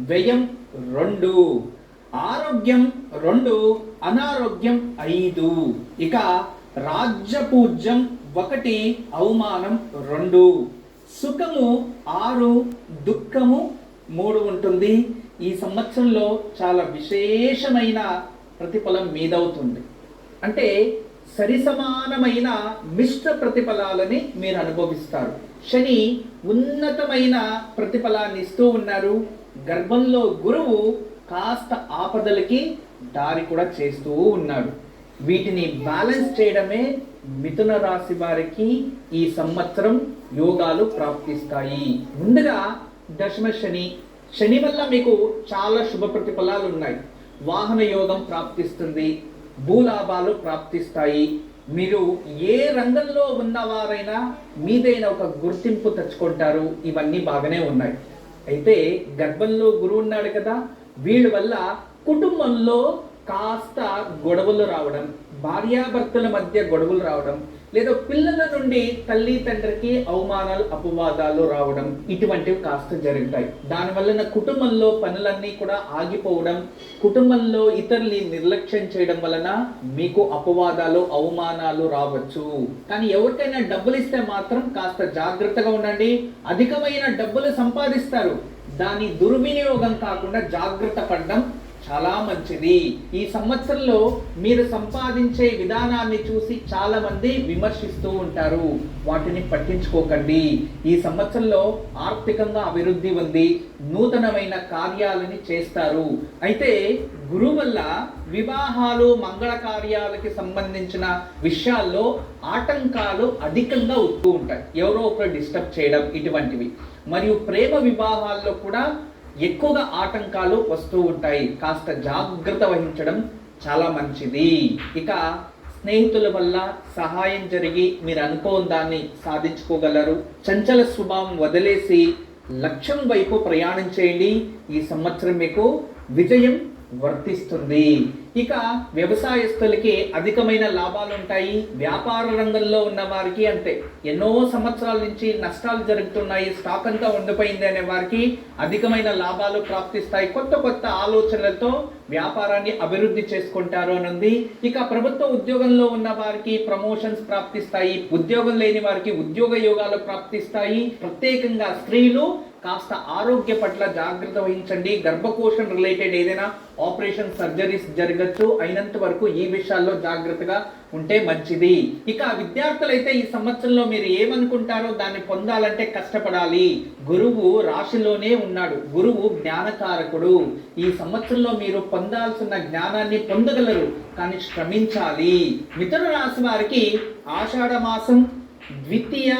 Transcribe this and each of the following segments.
వ్యయం రెండు ఆరోగ్యం రెండు అనారోగ్యం ఐదు. ఇక రాజ్యపూజ్యం ఒకటి అవమానం రెండు. సుఖము ఆరు దుఃఖము మూడు ఉంటుంది. ఈ సంవత్సరంలో చాలా విశేషమైన ప్రతిఫలం మీదవుతుంది. అంటే సరిసమానమైన మిశ్ర ప్రతిఫలాలని మీరు అనుభవిస్తారు. శని ఉన్నతమైన ప్రతిఫలాన్ని ఇస్తూ ఉన్నారు. గర్భంలో గురువు కాస్త ఆపదలకి దారి కూడా చేస్తూ ఉన్నాడు. వీటిని బ్యాలెన్స్ చేయడమే మిథున రాశి వారికి ఈ సంవత్సరం యోగాలు ప్రాప్తిస్తాయి. ముందుగా దశమ శని. శని వల్ల మీకు చాలా శుభ ప్రతిఫలాలు ఉన్నాయి. వాహన యోగం ప్రాప్తిస్తుంది. భూలాభాలు ప్రాప్తిస్తాయి. మీరు ఏ రంగంలో ఉన్నవారైనా మీదైన ఒక గుర్తింపు తెచ్చుకుంటారు. ఇవన్నీ బాగానే ఉన్నాయి. అయితే గర్భంలో గురువు ఉన్నాడు కదా వీళ్ళ వల్ల కుటుంబంలో కాస్త గొడవలు రావడం భార్యాభర్తల మధ్య గొడవలు రావడం లేదా పిల్లల నుండి తల్లి తండ్రికి అవమానాలు అపవాదాలు రావడం ఇటువంటివి కాస్త జరుగుతాయి. దానివల్ల కుటుంబంలో పనులన్నీ కూడా ఆగిపోవడం కుటుంబంలో ఇతరుల్ని నిర్లక్ష్యం చేయడం వలన మీకు అపవాదాలు అవమానాలు రావచ్చు. కానీ ఎవరికైనా డబ్బులు ఇస్తే మాత్రం కాస్త జాగ్రత్తగా ఉండండి. అధికమైన డబ్బులు సంపాదిస్తారు. దాని దుర్వినియోగం కాకుండా జాగ్రత్త పడడం చాలా మంచిది. ఈ సంవత్సరంలో మీరు సంపాదించే విధానాన్ని చూసి చాలా మంది విమర్శిస్తూ ఉంటారు. వాటిని పట్టించుకోకండి. ఈ సంవత్సరంలో ఆర్థికంగా అభివృద్ధి ఉంది. నూతనమైన కార్యాలని చేస్తారు. అయితే గురువు వల్ల వివాహాలు మంగళ కార్యాలకి సంబంధించిన విషయాల్లో ఆటంకాలు అధికంగా వస్తూ ఉంటాయి. ఎవరో ఒకరు డిస్టర్బ్ చేయడం ఇటువంటివి. మరియు ప్రేమ వివాహాల్లో కూడా ఎక్కువగా ఆటంకాలు వస్తూ ఉంటాయి. కాస్త జాగ్రత్త వహించడం చాలా మంచిది. ఇక స్నేహితుల వల్ల సహాయం జరిగి మీరు అనుకోని దాన్ని సాధించుకోగలరు. చంచల స్వభావం వదిలేసి లక్ష్యం వైపు ప్రయాణం చేయండి. ఈ సంవత్సరం మీకు విజయం వర్తిస్తుంది. ఇక వ్యవసాయస్తులకి అధికమైన లాభాలు ఉంటాయి వ్యాపార రంగంలో ఉన్న వారికి అంతే. ఎన్నో సంవత్సరాల నుంచి నష్టాలు జరుగుతున్నాయి. స్టాక్ అంతా ఉండిపోయింది అనే వారికి అధికమైన లాభాలు ప్రాప్తిస్తాయి. కొత్త కొత్త ఆలోచనలతో వ్యాపారాన్ని అభివృద్ధి చేసుకుంటారు అని ఉంది ఇక ప్రభుత్వ ఉద్యోగంలో ఉన్న వారికి ప్రమోషన్స్ ప్రాప్తిస్తాయి. ఉద్యోగం లేని వారికి ఉద్యోగ యోగాలు ప్రాప్తిస్తాయి. ప్రత్యేకంగా స్త్రీలు కాస్త ఆరోగ్య పట్ల జాగ్రత్త వహించండి. గర్భకోశం రిలేటెడ్ ఏదైనా ఆపరేషన్ సర్జరీస్ జరగచ్చు అయినంత వరకు ఈ విషయాల్లో జాగ్రత్తగా ఉంటే మంచిది. ఇక విద్యార్థులైతే ఈ సంవత్సరంలో మీరు ఏమనుకుంటారో దాన్ని పొందాలంటే కష్టపడాలి. గురువు రాశిలోనే ఉన్నాడు. గురువు జ్ఞానకారకుడు. ఈ సంవత్సరంలో మీరు పొందాల్సిన జ్ఞానాన్ని పొందగలరు. కానీ శ్రమించాలి. మిథున రాశి వారికి ఆషాఢ మాసం ద్వితీయ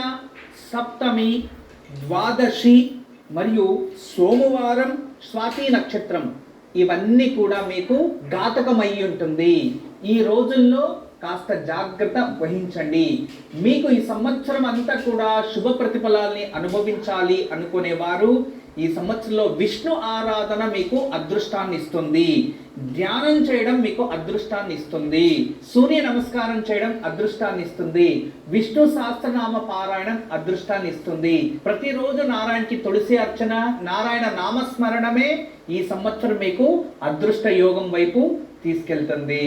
సప్తమి ద్వాదశి మరియు సోమవారం స్వాతి నక్షత్రం. ఇవన్నీ కూడా మీకు ఘాతకమై ఉంటుంది ఈ రోజుల్లో కాస్త జాగ్రత్త వహించండి. మీకు ఈ సంవత్సరం అంతా కూడా శుభ ప్రతిఫలాల్ని అనుభవించాలి అనుకునేవారు ఈ సంవత్సరంలో విష్ణు ఆరాధన మీకు అదృష్టాన్ని ఇస్తుంది. ధ్యానం చేయడం మీకు అదృష్టాన్ని ఇస్తుంది. సూర్య నమస్కారం చేయడం అదృష్టాన్ని ఇస్తుంది. విష్ణు సహస్రనామ పారాయణం అదృష్టాన్ని ఇస్తుంది. ప్రతిరోజు నారాయణకి తులసి అర్చన నారాయణ నామస్మరణమే ఈ సంవత్సరం మీకు అదృష్ట యోగం వైపు తీసుకెళ్తుంది.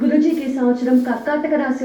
గురుజీకి సంవత్సరం కర్కాటక రాశి